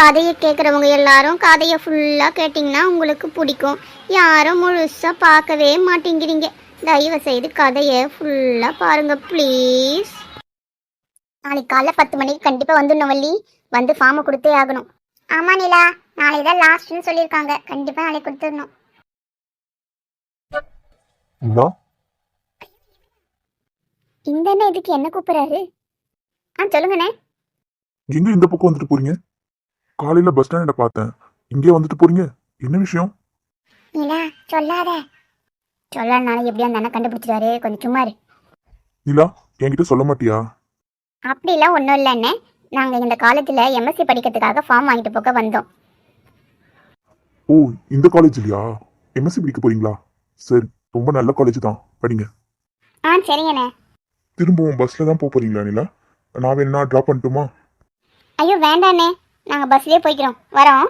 கதையை கேட்குறவங்க எல்லாரும் கதையை ஃபுல்லாக கேட்டிங்கன்னா உங்களுக்கு பிடிக்கும். யாரும் முழுசாக பார்க்கவே மாட்டேங்கிறீங்க. தயவு செய்து கதையை ஃபுல்லாக பாருங்க ப்ளீஸ் நாளைக்கு காலைல பத்து மணிக்கு கண்டிப்பாக வந்துடணும் வள்ளி. வந்து ஃபார்மை கொடுத்தே ஆகணும். ஆமாம் நிலா. நாளைக்கு தான் லாஸ்ட்னு சொல்லியிருக்காங்க. கண்டிப்பாக நாளைக்கு கொடுத்துடணும். இந்த. இதுக்கு என்ன கூப்பிட்றாரு? ஆ சொல்லுங்கண்ணே. எங்க இந்த பக்கம் வந்துட்டு போறீங்க? காலையில பஸ் ஸ்டாண்ட பார்த்தேன். இங்கே வந்துட்டு போறீங்க? என்ன விஷயம்? நிலா சொல்லாத. சொல்லாதனால எப்படியா அந்த அண்ணன் கண்டுபிடிச்சிட்டாரு கொஞ்சம் சும்மா இரு. நிலா என்கிட்ட சொல்ல மாட்டியா? அப்படிலாம் ஒன்றும் இல்லை அண்ணே. நாங்கள் இந்த காலேஜில் எம்எஸ்சி படிக்கிறதுக்காக ஃபார்ம் வாங்கிட்டு போக வந்தோம். ஓ இந்த காலேஜ் இல்லையா எம்எஸ்சி படிக்க போறீங்களா? சரி ரொம்ப நல்ல காலேஜ் தான். படிங்க. ஆ சரிங்கண்ணே திரும்பவும் பஸ்ல தான் போக போறீங்களா நிலா நான் வேணா ட்ராப் பண்ணட்டுமா? ஐயோ வேண்டாண்ணே நாங்கள் பஸ்லேயே போய்க்கிறோம். வரோம்.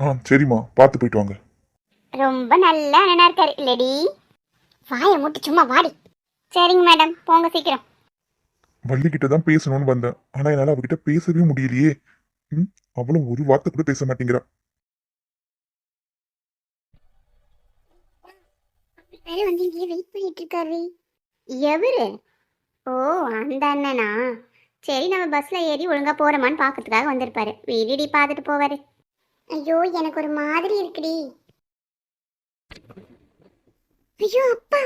ஆ சரிம்மா. பார்த்து போயிட்டு வாங்க. ரொம்ப நல்ல அண்ணனா இருக்காரு. இல்லடி. வாயை மூட்டு சும்மா வாடி. சரிங்க மேடம். போங்க சீக்கிரம். வள்ளி கிட்ட தான் பேசணும்னு வந்தேன். ஆனா என்னால அவகிட்ட பேசவே முடியலையே. ம் அவளும் ஒரு வார்த்தை கூட பேச மாட்டேங்கிறா. வேற வந்து இங்கே வெயிட் பண்ணிட்டு இருக்காரு. எவரு? ஓ அந்த அண்ணனா? சரி நம்ம பஸ்ல ஏறி ஒழுங்கா போறோமான்னு பார்க்கறதுக்காக வந்திருப்பாரு. வீடிடி பார்த்துட்டு போவாரு. ஐயோ எனக்கு ஒரு மாதிரி இருக்குடி. ஐயோ அப்பா.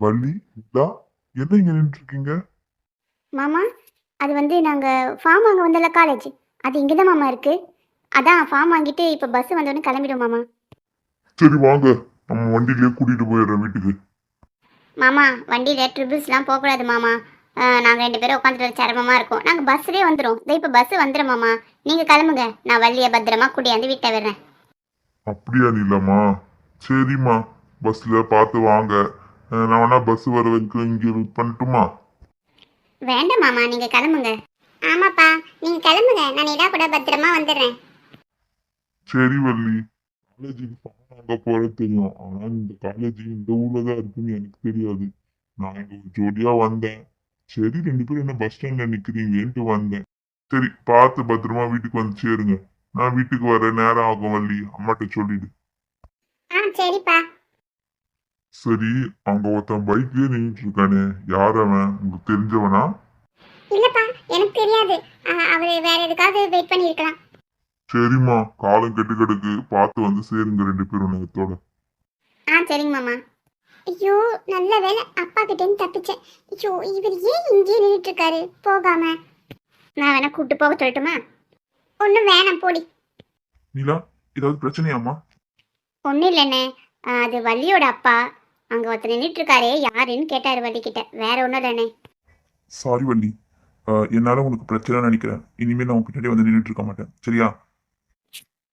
வள்ளி நிலா என்ன இங்க நின்று இருக்கீங்க மாமா அது வந்து நாங்கள் ஃபார்ம் வாங்க வந்தல காலேஜ் அது இங்கே தான் மாமா இருக்கு. அதான் ஃபார்ம் வாங்கிட்டு இப்போ பஸ் வந்தோடனே கிளம்பிடுவோம் மாமா. சரி வாங்க. நம்ம வண்டியிலேயே கூட்டிட்டு போயிடுறேன் வீட்டுக்கு. மாமா வண்டியில் ட்ரிபிள்ஸ்லாம் போகக்கூடாது மாமா. நாங்கள் ரெண்டு பேரும் உட்காந்துட்டு சிரமமாக இருக்கும். நாங்கள் பஸ்ஸுலேயே வந்துடும் இதோ இப்போ பஸ் வந்துடும் மாமா. நீங்கள் கிளம்புங்க. நான் வள்ளியை பத்திரமா கூட்டியாந்து வீட்டை விடுறேன். அப்படியா நீலம்மா சரிம்மா. பஸ்ல பார்த்து வாங்க. நான் வேணா பஸ் வர வரைக்கும் இங்கே வெயிட் பண்ணட்டுமா? வேண்டாம் மாமா. நீங்கள் கிளம்புங்க. ஆமாப்பா. நீங்கள் கிளம்புங்க. நான் நிலா கூட பத்திரமா வந்துடுறேன். சரி வள்ளி. காலேஜுக்கு வாங்க போறது தெரியும். ஆனா இந்த காலேஜ் இந்த ஊர்ல தான் இருக்குன்னு எனக்கு தெரியாது. நான் இங்க ஒரு ஜோடியா வந்தேன். சரி ரெண்டு பேரும் என்ன பஸ் ஸ்டாண்ட்ல நிக்கிறீங்கன்ட்டு வந்தேன். சரி பார்த்து பத்திரமா வீட்டுக்கு வந்து சேருங்க. நான் வீட்டுக்கு வர நேரம் ஆகும் வள்ளி. அம்மாட்ட சொல்லிடு. சரி அங்க ஒருத்தன் பைக்லயே நின்றுட்டு இருக்கானே. யார் அவன்? உங்களுக்கு தெரிஞ்சவனா? இல்லைப்பா எனக்கு தெரியாது. அவர் வேற எதுக்காவது வெயிட் பண்ணியிருக்கலாம். சரிம்மா காலம் கெட்டு கிடக்கு. பார்த்து வந்து சேருங்க ரெண்டு பேரும் நேரத்தோட ஆ சரிங்க மாமா. ஐயோ நல்ல வேலை அப்பா கிட்டேருந்து தப்பிச்சேன். ஐயோ இவர் ஏன் இங்கேயே நின்றுட்டு இருக்காரு போகாம. நான் வேணா கூட்டு போக சொல்லட்டுமா? ஒன்றும் வேணாம் போடி. நீலா ஏதாவது பிரச்சனையாம்மா? ஒன்றும் இல்லைண்ணே. அது வள்ளியோட அப்பா. அங்கே ஒருத்தர் நின்றுட்டு இருக்காரே யாருன்னு கேட்டார் வள்ளி கிட்ட வேற ஒன்றும் இல்லைண்ணே. சாரி வள்ளி. என்னால உனக்கு பிரச்சனை நினைக்கிறேன். இனிமேல் நான் உன் பின்னாடி வந்து நின்றுட்டு இருக்க மாட்டேன். சரியா?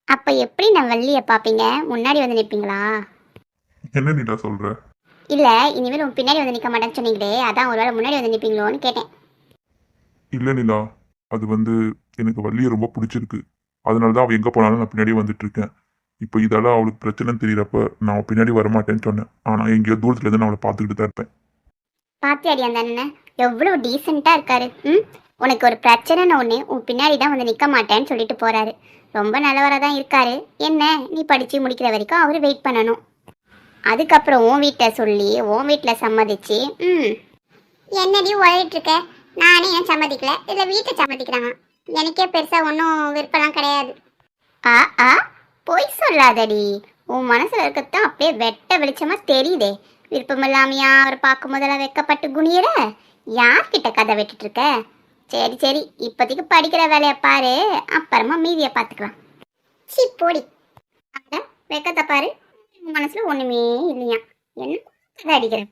அப்போ எப்படி நான் வள்ளியை பார்ப்பீங்க? முன்னாடி வந்து நிற்பீங்களா என்ன நீலா சொல்ற? இல்லை இனிமேல் உன் பின்னாடி வந்து நிற்க மாட்டேன்னு சொன்னீங்களே அதான் ஒருவேளை முன்னாடி வந்து நிற்பீங்களோன்னு கேட்டேன். இல்ல நிலா. அது வந்து எனக்கு வள்ளியை ரொம்ப பிடிச்சிருக்கு. அதனால தான் அவள் எங்க போனாலும் நான் பின்னாடியே வந்துட்டு இருக்கேன் இப்போ இதால அவளுக்கு பிரச்சனைன்னு தெரியறப்ப நான் பின்னாடி வரமாட்டேன்னு சொன்னேன். ஆனா எங்கேயோ தூரத்துல இருந்து நான் அவளை பார்த்துக்கிட்டு தான் இருப்பேன். பாத்தியாடி அந்த அண்ணன் எவ்வளோ டீசெண்டாக இருக்காரு. ம்? உனக்கு ஒரு பிரச்சனைன்னு ஒன்று உன் பின்னாடி தான் வந்து நிற்க மாட்டேன்னு சொல்லிட்டு போறாரு. ரொம்ப நல்லவராக தான் இருக்காரு. என்ன? நீ படித்து முடிக்கிற வரைக்கும் அவர் வெயிட் பண்ணணும். அதுக்கப்புறம் உன் வீட்டை சொல்லி உன் வீட்டில் சம்மதிச்சு ம். என்னடி உழையிட்டு இருக்க நானே ஏன் சம்மதிக்கல? இல்லை வீட்டை சம்மதிக்கிறாங்க எனக்கே பெருசாக ஒன்றும் விருப்பம்லாம் கிடையாது. ஆ ஆ. பொய் சொல்லாதடி. உன் மனசில் இருக்கிறதான் அப்படியே வெட்ட வெளிச்சமாக தெரியுதே. விருப்பமில்லாமையா அவர் பார்க்கும் முதல்ல வெக்கப்பட்டு குனியற? யார்கிட்ட கதை விட்டுட்டு இருக்க சரி சரி. இப்போதைக்கு படிக்கிற வேலையை பாரு. அப்புறமா மீதியை பார்த்துக்கலாம். சி போடி. வெக்கத்தை பாரு. உன் மனசுல ஒண்ணுமே இல்லையா என்ன கதை அடிக்கிறேன்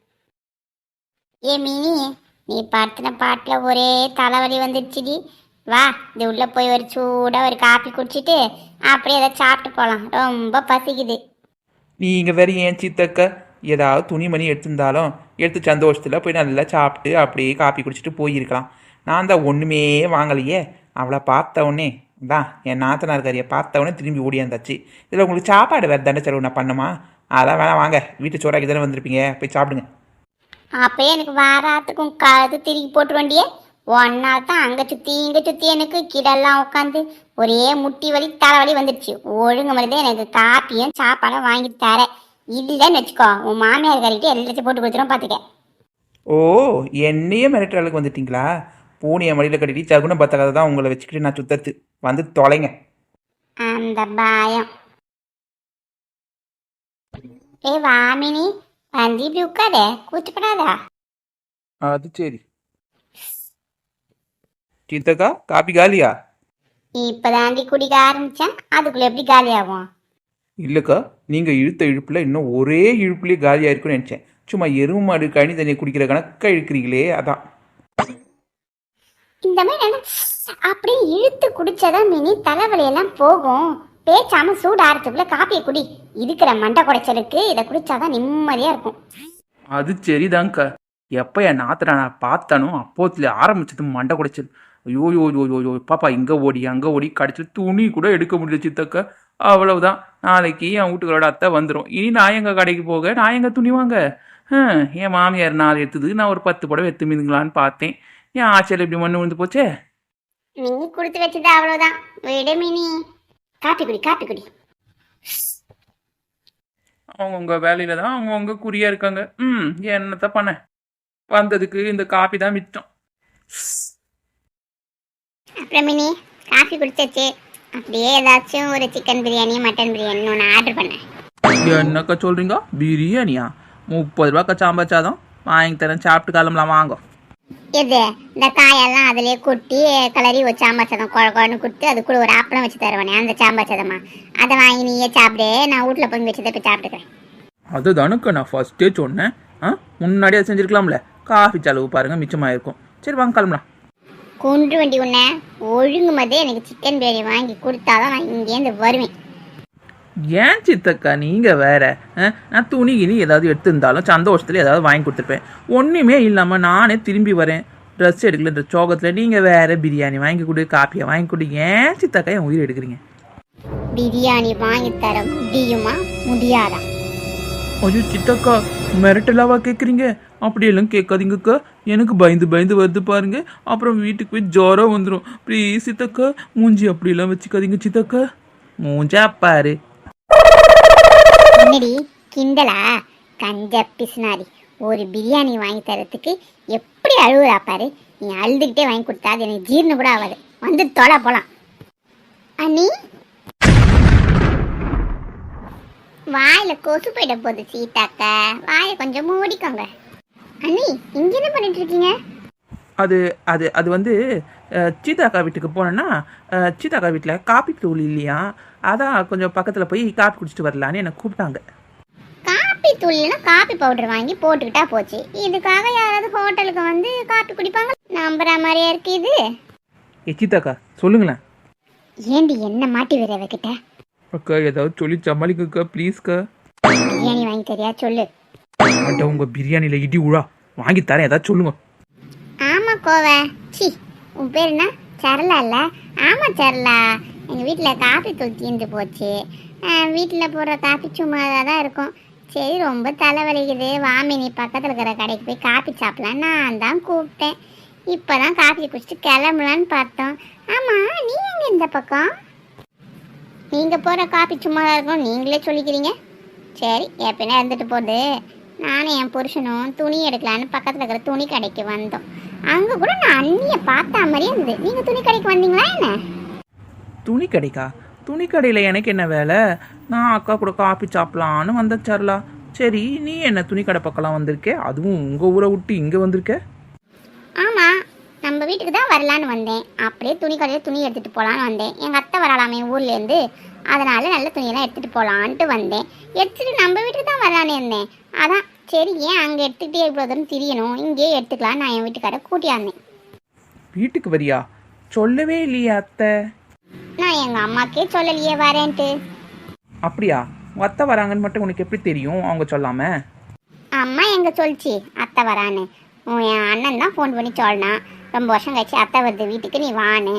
ஏ மினி நீ பாட்டின பாட்டில் ஒரே தலைவலி வந்துடுச்சுடி. வா இது உள்ள போய் ஒரு சூடாக ஒரு காப்பி குடிச்சிட்டு அப்படியே ஏதாவது சாப்பிட்டு போகலாம் ரொம்ப பசிக்குது. நீங்கள் வேற ஏன் சித்தக்க? ஏதாவது துணிமணி எடுத்திருந்தாலும் எடுத்து சந்தோஷத்தில் போய் நல்லா சாப்பிட்டு அப்படியே காப்பி குடிச்சிட்டு போயிருக்கலாம். நான் தான் ஒன்றுமே வாங்கலையே. அவளை பார்த்த உடனே தான் என் நாத்தனார் கறியை பார்த்த உடனே திரும்பி ஓடியாந்தாச்சு இதில் உங்களுக்கு சாப்பாடு வேறு தண்டை செலவு நான் பண்ணுமா? அதான் வேணாம் வாங்க. வீட்டு சோறாக்கி தானே வந்திருப்பீங்க. போய் சாப்பிடுங்க. அப்பயே எனக்கு வாராத்துக்கும் கழுத்து திருப்பி போட்டு வண்டியே. ஒன்னா தான் அங்க சுத்தி இங்க சுத்தி எனக்கு கீழெல்லாம் உட்காந்து ஒரே முட்டி வலி தலைவலி வந்துடுச்சு. ஒழுங்கு மாதிரி எனக்கு காப்பியும் சாப்பாடும் வாங்கி தர? இல்லைன்னு வச்சுக்கோ உன் மாமியார் கறிட்டு எல்லாத்தையும் போட்டு கொடுத்துரும் பாத்துக்க ஓ என்னையே மிரட்டுற அளவுக்கு வந்துட்டீங்களா? பூனையை மடியில் கட்டிட்டு சகுனம் பத்த கதை தான் உங்களை வச்சுக்கிட்டு நான் சுத்தத்து வந்து தொலைங்க. அந்த பயம். ஏ வாமினி வந்து இப்படி உட்கார? கூச்சப்படாதா? அது சரி. சித்தக்கா காப்பி காலியா? இப்பதாண்டி குடிக்க ஆரம்பிச்சேன். அதுக்குள்ள எப்படி காலியாகும்? இல்லைக்கா நீங்கள் இழுத்த இழுப்பில் இன்னும் ஒரே இழுப்புலேயே காலியாக இருக்குன்னு நினச்சேன். சும்மா எருமை மாடு கனி தண்ணியை குடிக்கிற கணக்கா இழுக்கிறீங்களே அதான். இந்த மாதிரி அப்படியே இழுத்து குடிச்சதான் மினி தலைவலியெல்லாம் போகும். பேச்சாம சூடு ஆறதுக்குள்ள காப்பியை குடி. இருக்கிற மண்டை குடைச்சலுக்கு இதை குடிச்சாதான் நிம்மதியா இருக்கும். அது சரிதாங்க்கா எப்போ என் நாத்தனை நான் பார்த்தானோ அப்போத்துல ஆரம்பிச்சது மண்டை குடைச்சல். ஐயோ யோ யோ யோ யோ பாப்பா இங்கே ஓடி அங்கே ஓடி கடிச்சு துணி கூட எடுக்க முடியல சித்தக்கா. அவ்வளவுதான். நாளைக்கு என் வீட்டுக்காரோட அத்தை வந்துடும் இனி நான் எங்கள் கடைக்கு போக? நான் எங்க துணி வாங்க? ஹம், என் மாமியார் நாலு எடுத்தது நான் ஒரு பத்து புடவை எடுத்து மீதுங்களான்னு பார்த்தேன். என் ஆச்சரியம் இப்படி மண்ணு விழுந்து போச்சே? மினி கொடுத்து வச்சது அவ்வளவுதான். விடு மினி. காப்பி குடி காப்பி குடி அவங்கவுங்க வேலையில தான் அவங்கவுங்க குறியா இருக்காங்க. ம் என்னத்த பண்ண? வந்ததுக்கு இந்த காப்பி தான் மிச்சம். அப்புறம் மினி காஃபி குடிச்சாச்சு அப்படியே ஏதாச்சும் ஒரு சிக்கன் பிரியாணி மட்டன் பிரியாணி ஒன்று ஆர்டர் பண்ணேன் என்னக்கா சொல்றீங்க? பிரியாணியா? முப்பது ரூபாக்கா சாம்பாச்சாதான் வாங்கி தரேன் சாப்பிட்டு கிளம்பலாம் வாங்க. இது இந்த காயெல்லாம் அதிலே கொட்டி கலரி ஒரு சாம்பார் சாதம் குழ குழன்னு கொடுத்து அது கூட ஒரு அப்பளம் வச்சு தருவானே அந்த சாம்பார் சாதமா? அதை வாங்கி நீயே சாப்பிடு நான் வீட்டில் போய் வச்சதை போய் சாப்பிட்டுக்கிறேன். அதுதானுக்கா நான் ஃபர்ஸ்டே சொன்னேன். ஆ முன்னாடியே செஞ்சிருக்கலாம்ல? காஃபி செலவு பாருங்க மிச்சமாயிருக்கும். சரி வாங்க கிளம்பலாம். குன்று வண்டி உன்னை ஒழுங்கு மதே எனக்கு சிக்கன் பிரியாணி வாங்கி கொடுத்தாதான் நான் இங்கேருந்து வருவேன். ஏன் சித்தக்கா நீங்க வேற? நான் துணி கிணி ஏதாவது எடுத்திருந்தாலும் சந்தோஷத்துல ஏதாவது வாங்கி கொடுத்துருப்பேன். ஒண்ணுமே இல்லாம நானே திரும்பி வரேன். ட்ரெஸ் எடுக்கலன்ற சோகத்துல. நீங்க வேற பிரியாணி வாங்கி கொடு காப்பியை வாங்கி கொடு. ஏன் சித்தக்கா என் உயிர் எடுக்கிறீங்க? பிரியாணி வாங்கி தர முடியுமா? முடியாதா? ஐயோ சித்தக்கா மிரட்டலாவா கேட்குறீங்க அப்படியெல்லாம் கேட்காதீங்கக்கா. எனக்கு பயந்து பயந்து வருது பாருங்க. அப்புறம் வீட்டுக்கு போய் ஜுரம் வந்துடும் ப்ளீஸ் சித்தக்கா மூஞ்சி அப்படியெல்லாம் வச்சுக்காதீங்க சித்தக்கா. மூஞ்சா பாரு. என்னடி கிண்டலா? கஞ்ச பிசுனாரி ஒரு பிரியாணி வாங்கி தரத்துக்கு எப்படி அழுகுறா பாரு. நீ அழுதுகிட்டே வாங்கி கொடுத்தா அது எனக்கு ஜீர்ணம் கூட ஆகாது. வந்து தொலை போலாம். அண்ணி? வாயில கொசு போயிட போகுது சீதாக்கா. வாயை கொஞ்சம் மூடிக்கோங்க. அண்ணி இங்க என்ன பண்ணிட்டு இருக்கீங்க? அது அது அது வந்து சீதாக்கா வீட்டுக்கு போனேன்னா சீதாக்கா வீட்டில் காப்பி தூள் இல்லையா? அதான் கொஞ்சம் பக்கத்தில் போய் காப்பி குடிச்சிட்டு வரலான்னு என்னை கூப்பிட்டாங்க. காப்பி தூள்னா காப்பி பவுடர் வாங்கி போட்டுக்கிட்டா போச்சு. இதுக்காக யாராவது ஹோட்டலுக்கு வந்து காப்பி குடிப்பாங்க? நம்புற மாதிரியா இருக்கு இது? ஏ சீதாக்கா சொல்லுங்களேன். ஏண்டி என்ன மாட்டி விடுற அவகிட்ட அக்கா ஏதாவது சொல்லி சமாளிக்கக்கா ப்ளீஸ்க்கா? பிரியாணி வாங்கி தரியா சொல்லு. உங்கள் பிரியாணியில் இடி உழா. வாங்கி தரேன் ஏதாவது சொல்லுங்க. கோவை. சி உன் பேர் என்ன? சரளா இல்லை? ஆமா சரளா. எங்க வீட்ல காப்பி தூள் தீர்ந்து போச்சு. வீட்டில் போடுற காப்பி சும்மா தான் இருக்கும். சரி ரொம்ப தலைவலிக்குது. வாமினி பக்கத்தில் இருக்கிற கடைக்கு போய் காப்பி சாப்பிடலாம். நான் தான் கூப்பிட்டேன். இப்போ தான் காப்பி குடிச்சிட்டு கிளம்பலான்னு பார்த்தோம். ஆமாம் நீ எங்கே இந்த பக்கம்? நீங்கள் போகிற காஃபி சும்மா தான் இருக்கும். நீங்களே சொல்லிக்கிறீங்க. சரி எப்படின்னா இருந்துட்டு போகுது. நானும் என் புருஷனும் துணி எடுக்கலான்னு பக்கத்தில் இருக்கிற துணி கடைக்கு வந்தோம். அங்கே கூட நான் அண்ணியை பார்த்த மாதிரியே இருந்தது. நீங்கள் துணி கடைக்கு வந்தீங்களா என்ன? துணி கடைக்கா? துணி கடையில் எனக்கு என்ன வேலை? நான் அக்கா கூட காப்பி சாப்பிடலான்னு வந்தேன் சரலா சரி நீ என்ன துணி கடை பக்கம்லாம் வந்திருக்கே? அதுவும் உங்கள் ஊரை விட்டு இங்கே வந்திருக்க? ஆமாம் நம்ம வீட்டுக்கு தான் வரலான்னு வந்தேன். அப்படியே துணி கடையில் துணி எடுத்துகிட்டு போகலான்னு வந்தேன். எங்கள் அத்தை வரலாமே ஊர்லேருந்து அதனால நல்ல துணியெல்லாம் எடுத்துகிட்டு போகலான்ட்டு வந்தேன். எடுத்துகிட்டு நம்ம வீட்டுக்கு தான் வரலான்னு இருந்தேன். அதான் சரி ஏன் அங்கே எடுத்துக்கிட்டே இவ்வளோ தூரம் திரியணும். இங்கேயே எடுத்துக்கலாம். நான் என் வீட்டுக்கார கூட்டியாந்தேன் வீட்டுக்கு வரியா? சொல்லவே இல்லையா அத்தை. நான் எங்கள் அம்மாக்கே சொல்லலையே வரேன்ட்டு. அப்படியா? உங்கள் அத்தை வராங்கன்னு மட்டும் உனக்கு எப்படி தெரியும்? அவங்க சொல்லாம? அம்மா எங்க சொல்லிச்சு? அத்தை வரான்னு. உன் என் அண்ணன் தான் ஃபோன் பண்ணி சொன்னான். ரொம்ப வருஷம் கழிச்சு அத்தை வருது வீட்டுக்கு நீ வான்னு.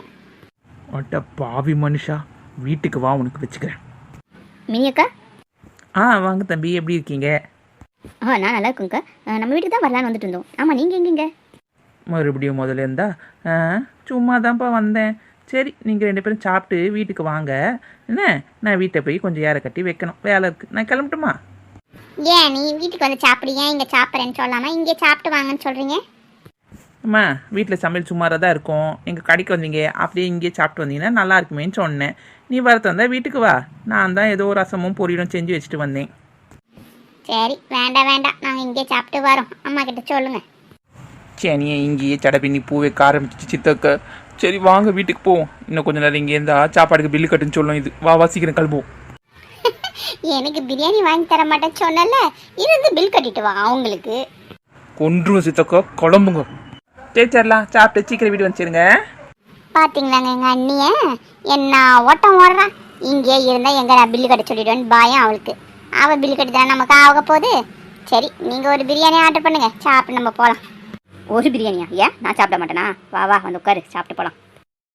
அட்ட பாவி மனுஷா. வீட்டுக்கு வா உனக்கு வச்சுக்கிறேன். மினியக்கா ஆ வாங்க தம்பி. எப்படி இருக்கீங்க? ஆ நான் நல்லா இருக்குங்கக்கா நம்ம வீட்டுக்கு தான் வரலான்னு வந்துட்டு இருந்தோம். ஆமாம் நீங்கள் எங்கேங்க? மறுபடியும் முதல்ல இருந்தா சும்மா தான்ப்பா வந்தேன். சரி நீங்கள் ரெண்டு பேரும் சாப்பிட்டு வீட்டுக்கு வாங்க. என்ன? நான் வீட்டை போய் கொஞ்சம் ஏற கட்டி வைக்கணும். வேலை இருக்குது நான் கிளம்பட்டுமா? ஏன் நீ வீட்டுக்கு வந்து சாப்பிடு. ஏன் இங்கே சாப்பிட்றேன்னு சொல்லாமல் இங்கே சாப்பிட்டு வாங்கன்னு சொல்கிறீங்க அம்மா வீட்டில் சமையல் சுமாராக தான் இருக்கும். எங்கள் கடைக்கு வந்தீங்க. அப்படியே இங்கேயே சாப்பிட்டு வந்தீங்கன்னா நல்லா இருக்குமேன்னு சொன்னேன். நீ வரத்து வந்தால் வீட்டுக்கு வா. நான் தான் ஏதோ ரசமும் பொரியலும் செஞ்சு வச்சுட்டு வந்தேன். சரி வேண்டாம் வேண்டாம். நாங்கள் இங்கே சாப்பிட்டு வரோம். அம்மா கிட்ட சொல்லுங்கள் சனியை இங்கேயே சடை பின்னி பூ வைக்க ஆரம்பிச்சிச்சு சித்தக்க. சரி வாங்க வீட்டுக்கு போவோம். இன்னும் கொஞ்ச நேரம் இங்கே இருந்தா சாப்பாடுக்கு பில்லு கட்டுன்னு சொல்லும் இது. வா வா சீக்கிரம் கிளம்புவோம். எனக்கு பிரியாணி வாங்கி தர மாட்டேன்னு சொன்னல இருந்து பில் கட்டிட்டு வா அவங்களுக்கு. கொன்றுவோம் சித்தக்கா குழம்புங்க சரி சரிலாம் சாப்பிட்டு சீக்கிரம் வீடு வந்துருங்க. பாத்தீங்களாங்க எங்க அண்ணிய? என்ன ஓட்டம் ஓடுறா? இங்கே இருந்தா எங்க நான் பில்லு கட்ட சொல்லிடுவேன்னு பயம் அவளுக்கு. அவ பில் கட்டி நமக்கு ஆக போகுது. சரி நீங்கள் ஒரு பிரியாணி ஆர்டர் பண்ணுங்க. சாப்பிட்டு நம்ம போகலாம் ஒரு பிரியாணியா ஏன்? நான் சாப்பிட மாட்டேனா? வா வா வந்து உட்காரு. சாப்பிட்டு போகலாம்